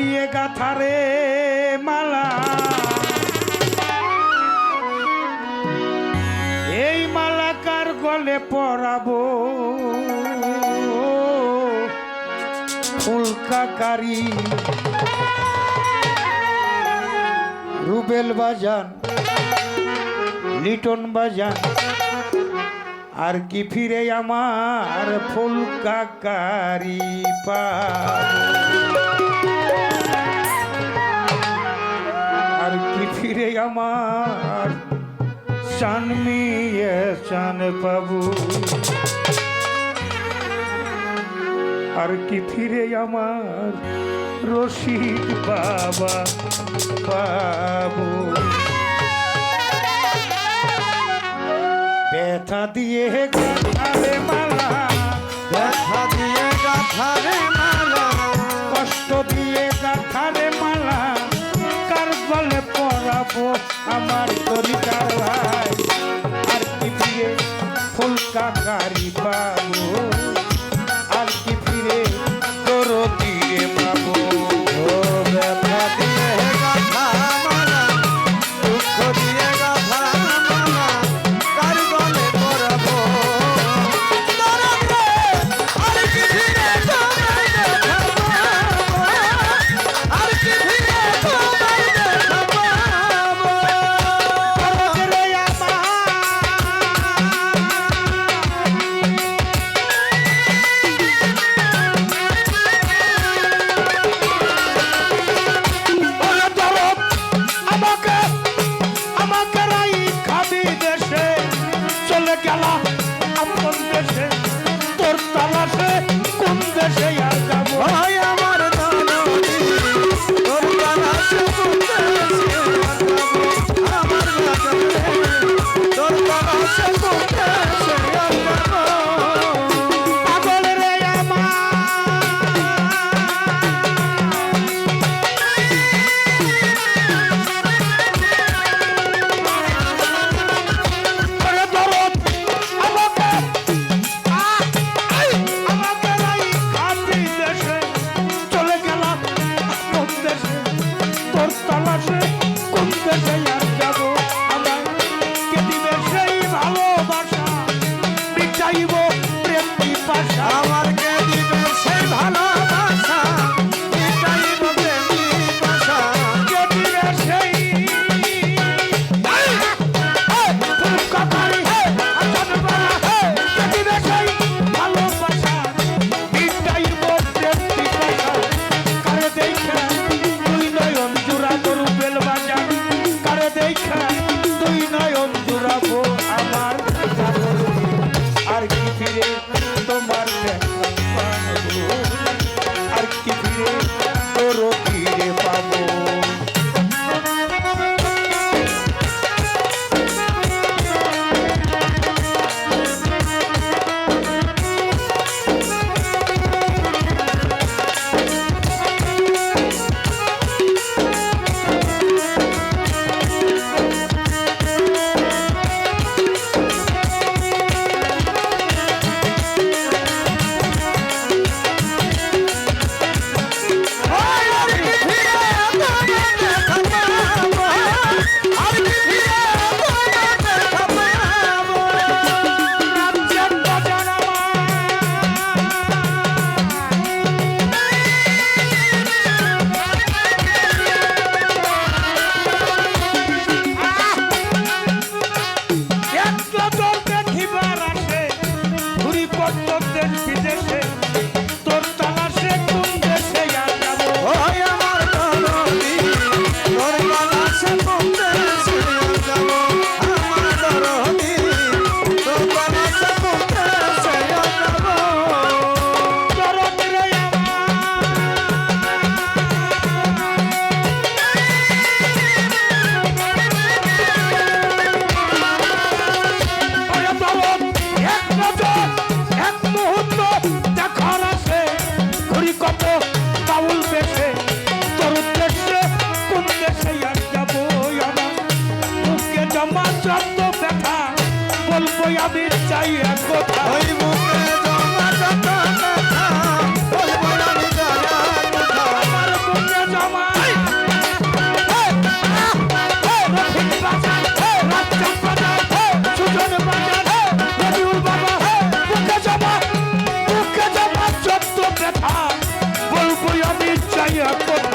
দিয়ে গাথারে মালা। এই মালাকার গলে পরাবো? ফুলকাকারি রুবেল বাজান, লিটন বাজান, আর কি ফিরে আমার ফুলকাকারি পা চান মিয়ে চান পাবো। আর কি ফিরে আমার রশিদ বাবা পাবো। ব্যথা দিয়ে গাথারে মালা, ব্যথা দিয়ে গাথারে মালা, কষ্ট দিয়ে গাথারে মালা, কার বলে পড়াবো আমার কবিতা গেলা আমার দেশে তোর তালাশে। Yeah. প্রাপ্য